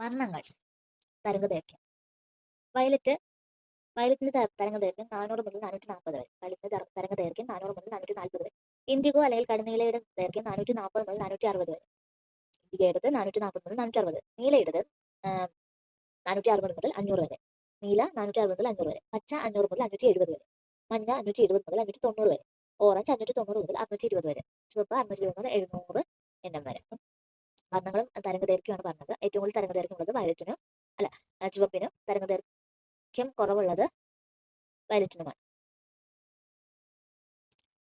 വർണങ്ങൾ തരംഗദൈർഘ്യം. വയലറ്റ് വയലറ്റിന്റെ തരംഗ തരംഗദൈർഘ്യം നാനൂറ് മുതൽ നാനൂറ്റി നാൽപ്പത് വരെ വയലറ്റിന്റെ തരംഗ തരംഗദൈർഘ്യം നാനൂറ് മുതൽ നാനൂറ്റി നാൽപ്പത് വരെ. ഇൻഡിഗോ അല്ലെങ്കിൽ കടുനീലയുടെ ദൈർഘ്യം നാനൂറ്റി നാൽപ്പത് മുതൽ നാനൂറ്റി അറുപത് വരെ. ഇൻഡിഗോയുടേത് നാനൂറ്റി നാൽപ്പത് മുതൽ നാനൂറ്റി അറുപത് നീലയുടേത് നാനൂറ്റി അറുപത് മുതൽ അഞ്ഞൂറ് വരെ. നീല നാനൂറ്റി അറുപത് മുതൽ അഞ്ഞൂറ് വരെ. പച്ച അഞ്ഞൂറ് മുതൽ അഞ്ഞൂറ്റി എഴുപത് വരെ. മഞ്ഞ അഞ്ഞൂറ്റി എഴുപത് മുതൽ അഞ്ഞൂറ്റി തൊണ്ണൂറ് വരെ. ഓറഞ്ച് അഞ്ഞൂറ്റി തൊണ്ണൂറ് മുതൽ അറുന്നൂറ്റി ഇരുപത് വരെ. ചുവപ്പ് അറുന്നൂറ്റി ഇരുപത് മുതൽ എഴുന്നൂറ് എണ്ണം വരെ. അപ്പം വർണങ്ങളും തരംഗദൈർഘ്യമാണ് പറഞ്ഞത്. ഏറ്റവും കൂടുതൽ തരംഗദൈർഘ്യം ഉള്ളത് വയലറ്റിനും അല്ല ചുവപ്പിനും തരംഗദൈർഘ്യം കുറവുള്ളത് വയലറ്റിനുമാണ്.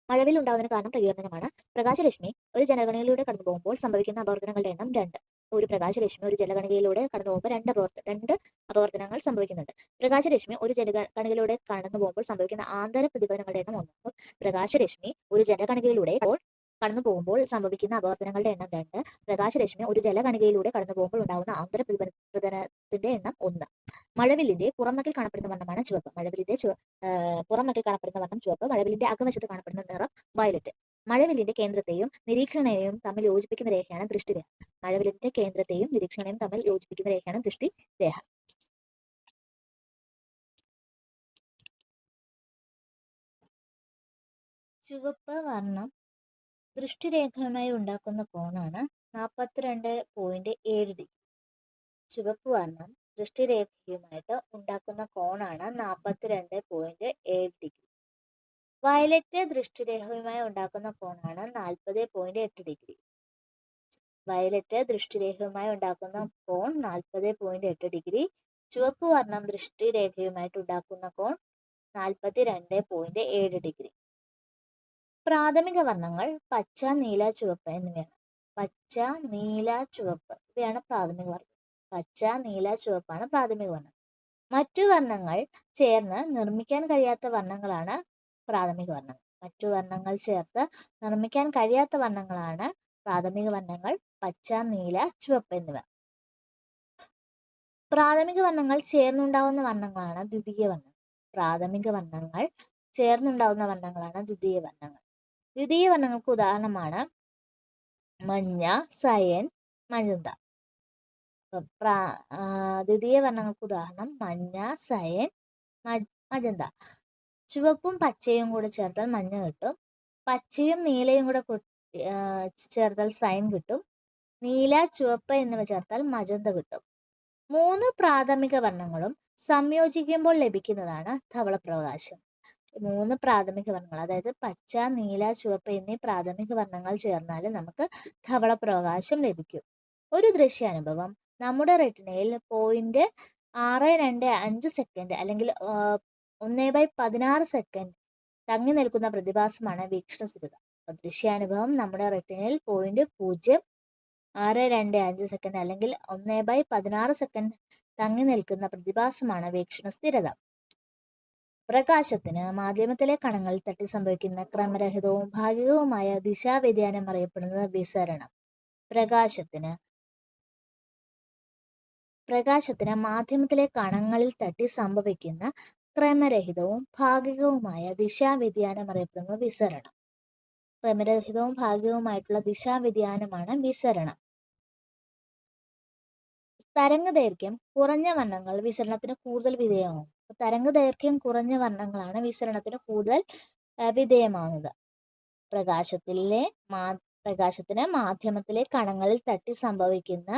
മഴവിൽ ഉണ്ടാകുന്നതിന് കാരണം പ്രകീർണനമാണ്. പ്രകാശരശ്മി ഒരു ജലഗണികളിലൂടെ കടന്നു പോകുമ്പോൾ സംഭവിക്കുന്ന അപവർത്തനങ്ങളുടെ എണ്ണം രണ്ട്. ഒരു പ്രകാശരശ്മി ഒരു ജലഗണികയിലൂടെ കടന്നു പോകുമ്പോൾ രണ്ട് അപവർത്ത രണ്ട് അപവർത്തനങ്ങൾ സംഭവിക്കുന്നുണ്ട്. പ്രകാശരശ്മി ഒരു ജലഗണികളിലൂടെ കടന്നു പോകുമ്പോൾ സംഭവിക്കുന്ന ആന്തര പ്രതിഫലനങ്ങളുടെ എണ്ണം ഒന്ന്. പ്രകാശരശ്മി ഒരു ജലഗണികയിലൂടെ കടന്നു പോകുമ്പോൾ സംഭവിക്കുന്ന അപവർത്തനങ്ങളുടെ എണ്ണം രണ്ട് പ്രകാശരശ്മി ഒരു ജലകണികയിലൂടെ കടന്നു പോകുമ്പോൾ ഉണ്ടാകുന്ന ആന്തര പ്രതിഫലനത്തിന്റെ എണ്ണം ഒന്ന്. മഴവില്ലിന്റെ പുറമക്കിൽ കാണപ്പെടുന്ന വർണമാണ് ചുവപ്പ്. മഴവില്ലിന്റെ പുറമക്കിൽ കാണപ്പെടുന്ന വർണം ചുവപ്പ് മഴവില്ലിന്റെ അകവശത്ത് കാണപ്പെടുന്ന നിറം വയലറ്റ്. മഴവില്ലിന്റെ കേന്ദ്രത്തെയും നിരീക്ഷണയെയും തമ്മിൽ യോജിപ്പിക്കുന്ന രേഖയാണ് ദൃഷ്ടിരേഖ. മഴവില്ലിന്റെ കേന്ദ്രത്തെയും നിരീക്ഷണയും തമ്മിൽ യോജിപ്പിക്കുന്ന രേഖയാണ് ദൃഷ്ടി രേഖ ചുവപ്പ് വർണം ദൃഷ്ടിരേഖയുമായി ഉണ്ടാക്കുന്ന കോണാണ് നാൽപ്പത്തിരണ്ട് പോയിന്റ് ഏഴ് ഡിഗ്രി ചുവപ്പ് വർണം ദൃഷ്ടിരേഖയുമായിട്ട് ഉണ്ടാക്കുന്ന കോണാണ് നാൽപ്പത്തിരണ്ട് പോയിന്റ് ഏഴ് ഡിഗ്രി വയലറ്റ് ദൃഷ്ടിരേഖയുമായി ഉണ്ടാക്കുന്ന കോണാണ് നാൽപ്പത് പോയിന്റ് എട്ട് ഡിഗ്രി വയലറ്റ് ദൃഷ്ടിരേഖയുമായി ഉണ്ടാക്കുന്ന കോൺ നാൽപ്പത് പോയിന്റ് എട്ട് ഡിഗ്രി ചുവപ്പ് വർണം ദൃഷ്ടിരേഖയുമായിട്ട് ഉണ്ടാക്കുന്ന കോൺ നാൽപ്പത്തി രണ്ട് പോയിന്റ് ഏഴ് ഡിഗ്രി പ്രാഥമിക വർണങ്ങൾ പച്ച നീല ചുവപ്പ് എന്നിവയാണ്. പച്ച നീല ചുവപ്പ് ഇവയാണ് പ്രാഥമിക വർണം പച്ച നീല ചുവപ്പാണ് പ്രാഥമിക വർണം മറ്റു വർണങ്ങൾ ചേർന്ന് നിർമ്മിക്കാൻ കഴിയാത്ത വർണങ്ങളാണ് പ്രാഥമിക വർണങ്ങൾ. മറ്റു വർണങ്ങൾ ചേർത്ത് നിർമ്മിക്കാൻ കഴിയാത്ത വർണങ്ങളാണ് പ്രാഥമിക വർണങ്ങൾ പച്ച നീല ചുവപ്പ് എന്നിവ. പ്രാഥമിക വർണങ്ങൾ ചേർന്നുണ്ടാവുന്ന വർണങ്ങളാണ് ദ്വിതീയ വർണം പ്രാഥമിക വർണങ്ങൾ ചേർന്നുണ്ടാവുന്ന വർണങ്ങളാണ് ദ്വിതീയ വർണങ്ങൾ. ദ്വിതീയ വർണങ്ങൾക്ക് ഉദാഹരണമാണ് മഞ്ഞ സയൻ മജന്ത. ദ്വിതീയ വർണങ്ങൾക്ക് ഉദാഹരണം മഞ്ഞ സയൻ മജന്ത. ചുവപ്പും പച്ചയും കൂടെ ചേർത്താൽ മഞ്ഞ കിട്ടും. പച്ചയും നീലയും കൂടെ ചേർത്താൽ സയൻ കിട്ടും. നീല ചുവപ്പ് എന്നിവ ചേർത്താൽ മജന്ത കിട്ടും. മൂന്ന് പ്രാഥമിക വർണങ്ങളും സംയോജിക്കുമ്പോൾ ലഭിക്കുന്നതാണ് ധവളപ്രകാശം. മൂന്ന് പ്രാഥമിക വർണങ്ങൾ. അതായത് പച്ച നീല ചുവപ്പ് എന്നീ പ്രാഥമിക വർണങ്ങൾ ചേർന്നാൽ നമുക്ക് ധവളപ്രകാശം ലഭിക്കും. ഒരു ദൃശ്യാനുഭവം. നമ്മുടെ റെറ്റിനയിൽ പോയിന്റ് ആറ് രണ്ട് അഞ്ച് സെക്കൻഡ് അല്ലെങ്കിൽ ഒന്നേ ബൈ പതിനാറ് സെക്കൻഡ് തങ്ങി നിൽക്കുന്ന പ്രതിഭാസമാണ് വീക്ഷണസ്ഥിരത അപ്പൊ ദൃശ്യാനുഭവം നമ്മുടെ റെറ്റിനയിൽ പോയിന്റ് പൂജ്യം ആറ് രണ്ട് അഞ്ച് സെക്കൻഡ് അല്ലെങ്കിൽ ഒന്നേ ബൈ പതിനാറ് സെക്കൻഡ് തങ്ങി നിൽക്കുന്ന പ്രതിഭാസമാണ് വീക്ഷണ സ്ഥിരത. പ്രകാശത്തിന് മാധ്യമത്തിലെ കണങ്ങൾ തട്ടി സംഭവിക്കുന്ന ക്രമരഹിതവും ഭാഗികവുമായ ദിശാവ്യതിയാനം അറിയപ്പെടുന്നത് വിസരണം. പ്രകാശത്തിന് പ്രകാശത്തിന് മാധ്യമത്തിലെ കണങ്ങളിൽ തട്ടി സംഭവിക്കുന്ന ക്രമരഹിതവും ഭാഗികവുമായ ദിശാവ്യതിയാനം അറിയപ്പെടുന്നത് വിസരണം. ക്രമരഹിതവും ഭാഗികവുമായിട്ടുള്ള ദിശാവ്യതിയാനമാണ് വിസരണം. തരംഗദൈർഘ്യം കുറഞ്ഞ വണ്ണങ്ങൾ വിസരണത്തിന് കൂടുതൽ വിധേയമാവും അപ്പൊ തരംഗദൈർഘ്യം കുറഞ്ഞ വർണങ്ങളാണ് വിസരണത്തിന് കൂടുതൽ വിധേയമാവുന്നത്. പ്രകാശത്തിലെ മാ പ്രകാശത്തിന് മാധ്യമത്തിലെ കണങ്ങളിൽ തട്ടി സംഭവിക്കുന്ന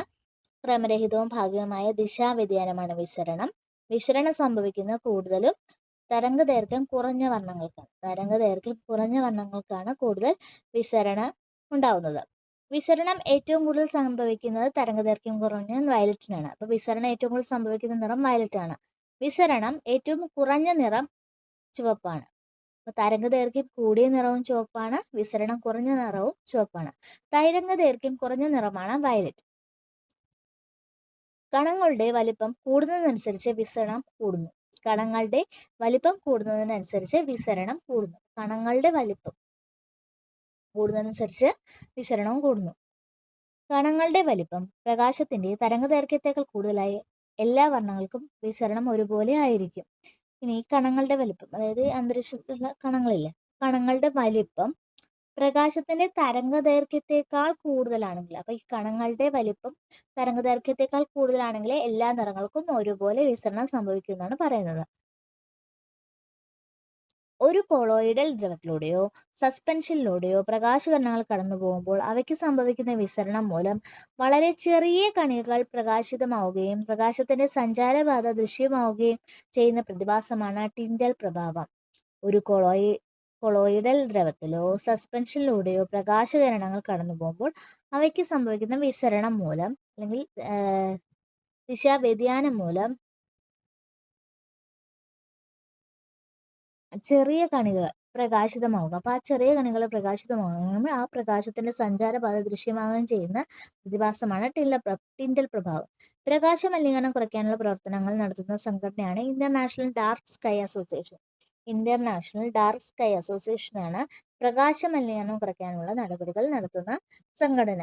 ക്രമരഹിതവും ഭാഗികമായ ദിശാവ്യതിയാനമാണ് വിസരണം വിസരണം സംഭവിക്കുന്ന കൂടുതലും തരംഗദൈർഘ്യം കുറഞ്ഞ വർണങ്ങൾക്കാണ്. തരംഗദൈർഘ്യം കുറഞ്ഞ വർണങ്ങൾക്കാണ് കൂടുതൽ വിസരണം ഉണ്ടാവുന്നത്. വിസരണം ഏറ്റവും കൂടുതൽ സംഭവിക്കുന്നത് തരംഗദൈർഘ്യം കുറഞ്ഞ വയലറ്റിനാണ്. അപ്പോൾ വിസരണം ഏറ്റവും കൂടുതൽ സംഭവിക്കുന്ന നിറം വയലറ്റ് ആണ് വിസരണം ഏറ്റവും കുറഞ്ഞ നിറം ചുവപ്പാണ്. അപ്പോൾ തരംഗദൈർഘ്യം കൂടിയ നിറവും ചുവപ്പാണ് വിസരണം കുറഞ്ഞ നിറവും ചുവപ്പാണ്. തരംഗദൈർഘ്യം കുറഞ്ഞ നിറമാണ് വയലറ്റ്. കണങ്ങളുടെ വലിപ്പം കൂടുന്നതിനനുസരിച്ച് വിസരണം കൂടുന്നു. കണങ്ങളുടെ വലിപ്പം കൂടുന്നതിനനുസരിച്ച് വിസരണം കൂടുന്നു. കണങ്ങളുടെ വലിപ്പം കൂടുന്നതിനനുസരിച്ച് വിസരണവും കൂടുന്നു. കണങ്ങളുടെ വലിപ്പം പ്രകാശത്തിന്റെ തരംഗദൈർഘ്യത്തേക്കാൾ കൂടുതലായി എല്ലാ വർണങ്ങൾക്കും വിസരണം ഒരുപോലെ ആയിരിക്കും. ഇനി കണങ്ങളുടെ വലിപ്പം അതായത് അന്തരീക്ഷത്തിലുള്ള കണങ്ങളില്ലേ? കണങ്ങളുടെ വലിപ്പം പ്രകാശത്തിന്റെ തരംഗ ദൈർഘ്യത്തെക്കാൾ കൂടുതലാണെങ്കിൽ അപ്പൊ ഈ കണങ്ങളുടെ വലിപ്പം തരംഗ ദൈർഘ്യത്തെക്കാൾ കൂടുതലാണെങ്കിൽ എല്ലാ നിറങ്ങൾക്കും ഒരുപോലെ വിസരണം സംഭവിക്കുമെന്നാണ് പറയുന്നത്. ഒരു കൊളോയിഡൽ ദ്രവത്തിലൂടെയോ സസ്പെൻഷനിലൂടെയോ പ്രകാശകരണങ്ങൾ കടന്നു പോകുമ്പോൾ അവയ്ക്ക് സംഭവിക്കുന്ന വിസരണം മൂലം വളരെ ചെറിയ കണികകൾ പ്രകാശിതമാവുകയും പ്രകാശത്തിന്റെ സഞ്ചാരപാത ദൃശ്യമാവുകയും ചെയ്യുന്ന പ്രതിഭാസമാണ് ടിൻഡൽ പ്രഭാവം. ഒരു കൊളോയി കൊളോയിഡൽ ദ്രവത്തിലോ സസ്പെൻഷനിലൂടെയോ പ്രകാശകരണങ്ങൾ കടന്നു പോകുമ്പോൾ അവയ്ക്ക് സംഭവിക്കുന്ന വിസരണം മൂലം അല്ലെങ്കിൽ ദിശാവ്യതിയാനം മൂലം ചെറിയ കണികകൾ പ്രകാശിതമാവുക. അപ്പോൾ ആ ചെറിയ കണികൾ പ്രകാശിതമാകുമ്പോൾ ആ പ്രകാശത്തിന്റെ സഞ്ചാരപാത ദൃശ്യമാവുകയും ചെയ്യുന്ന പ്രതിഭാസമാണ് ടില്ല ടിൻഡൽ പ്രഭാവം. പ്രകാശ മലിനീകരണം കുറയ്ക്കാനുള്ള പ്രവർത്തനങ്ങൾ നടത്തുന്ന സംഘടനയാണ് international dark sky association. International dark sky അസോസിയേഷനാണ് പ്രകാശ മലിനീകരണം കുറയ്ക്കാനുള്ള നടപടികൾ നടത്തുന്ന സംഘടന.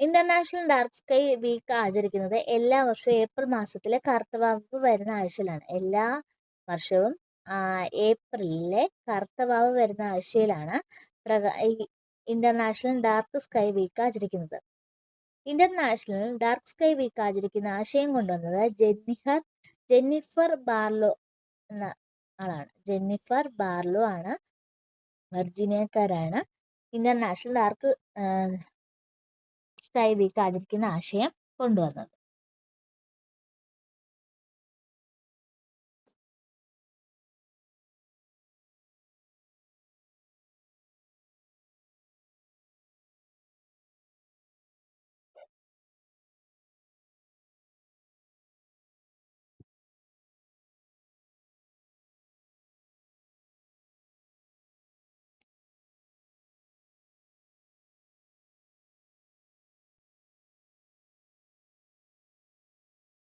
ഇന്റർനാഷണൽ ഡാർക്ക് സ്കൈ വീക്ക് ആചരിക്കുന്നത് എല്ലാ വർഷവും ഏപ്രിൽ മാസത്തിലെ കറുത്തവാവ് വരുന്ന ആഴ്ചയിലാണ്. എല്ലാ വർഷവും ഏപ്രിലിലെ കറുത്തവാവ് വരുന്ന ആഴ്ചയിലാണ് ഇന്റർനാഷണൽ ഡാർക്ക് സ്കൈ വീക്ക് ആചരിക്കുന്നത്. ഇന്റർനാഷണൽ ഡാർക്ക് സ്കൈ വീക്ക് ആചരിക്കുന്ന ആശയം കൊണ്ടുവന്നത് ജെന്നിഫർ ജെന്നിഫർ ബാർലോ എന്ന ആളാണ്. ജെന്നിഫർ ബാർലോ ആണ് വെർജീനിയക്കാരാണ് ഇന്റർനാഷണൽ ഡാർക്ക് സ്കൈ വീക്ക് ആചരിക്കുന്ന ആശയം കൊണ്ടുവന്നത്.